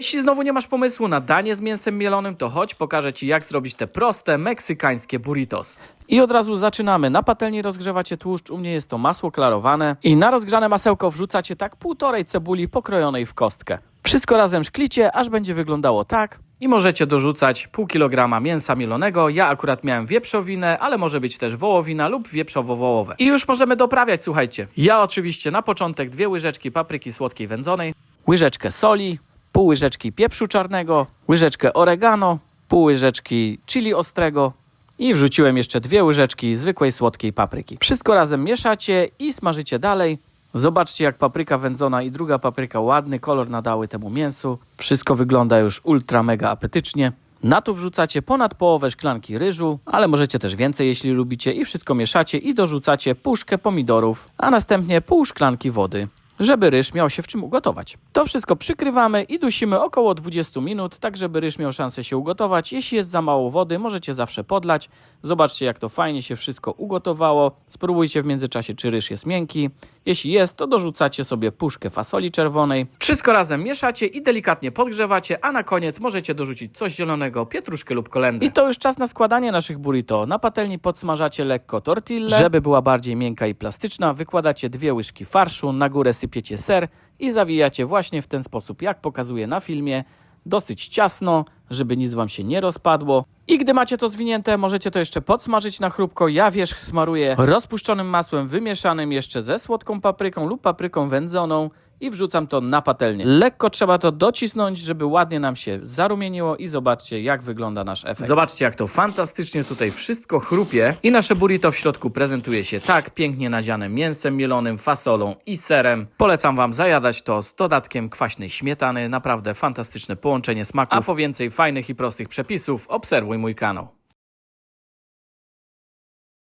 Jeśli znowu nie masz pomysłu na danie z mięsem mielonym, to chodź pokażę Ci jak zrobić te proste meksykańskie burritos. I od razu zaczynamy. Na patelni rozgrzewacie tłuszcz, u mnie jest to masło klarowane. I na rozgrzane masełko wrzucacie tak półtorej cebuli pokrojonej w kostkę. Wszystko razem szklicie, aż będzie wyglądało tak. I możecie dorzucać pół kilograma mięsa mielonego. Ja akurat miałem wieprzowinę, ale może być też wołowina lub wieprzowo-wołowe. I już możemy doprawiać, słuchajcie. Ja oczywiście na początek dwie łyżeczki papryki słodkiej wędzonej, łyżeczkę soli, pół łyżeczki pieprzu czarnego, łyżeczkę oregano, pół łyżeczki chili ostrego i wrzuciłem jeszcze dwie łyżeczki zwykłej słodkiej papryki. Wszystko razem mieszacie i smażycie dalej. Zobaczcie jak papryka wędzona i druga papryka ładny kolor nadały temu mięsu. Wszystko wygląda już ultra mega apetycznie. Na to wrzucacie ponad połowę szklanki ryżu, ale możecie też więcej jeśli lubicie i wszystko mieszacie i dorzucacie puszkę pomidorów, a następnie pół szklanki wody żeby ryż miał się w czym ugotować. To wszystko przykrywamy i dusimy około 20 minut, tak żeby ryż miał szansę się ugotować. Jeśli jest za mało wody, możecie zawsze podlać. Zobaczcie, jak to fajnie się wszystko ugotowało. Spróbujcie w międzyczasie, czy ryż jest miękki. Jeśli jest, to dorzucacie sobie puszkę fasoli czerwonej. Wszystko razem mieszacie i delikatnie podgrzewacie, a na koniec możecie dorzucić coś zielonego, pietruszkę lub kolendrę. I to już czas na składanie naszych burrito. Na patelni podsmażacie lekko tortillę, żeby była bardziej miękka i plastyczna. Wykładacie dwie łyżki farszu, na górę sypiecie ser i zawijacie właśnie w ten sposób, jak pokazuję na filmie. Dosyć ciasno, żeby nic wam się nie rozpadło. I gdy macie to zwinięte, możecie to jeszcze podsmażyć na chrupko. Ja wierzch smaruję rozpuszczonym masłem wymieszanym jeszcze ze słodką papryką lub papryką wędzoną i wrzucam to na patelnię. Lekko trzeba to docisnąć, żeby ładnie nam się zarumieniło i zobaczcie jak wygląda nasz efekt. Zobaczcie jak to fantastycznie tutaj wszystko chrupie i nasze burrito w środku prezentuje się tak pięknie nadziane mięsem mielonym, fasolą i serem. Polecam wam zajadać to z dodatkiem kwaśnej śmietany. Naprawdę fantastyczne połączenie smaków. A po więcej fajnych i prostych przepisów obserwuj mój kanał.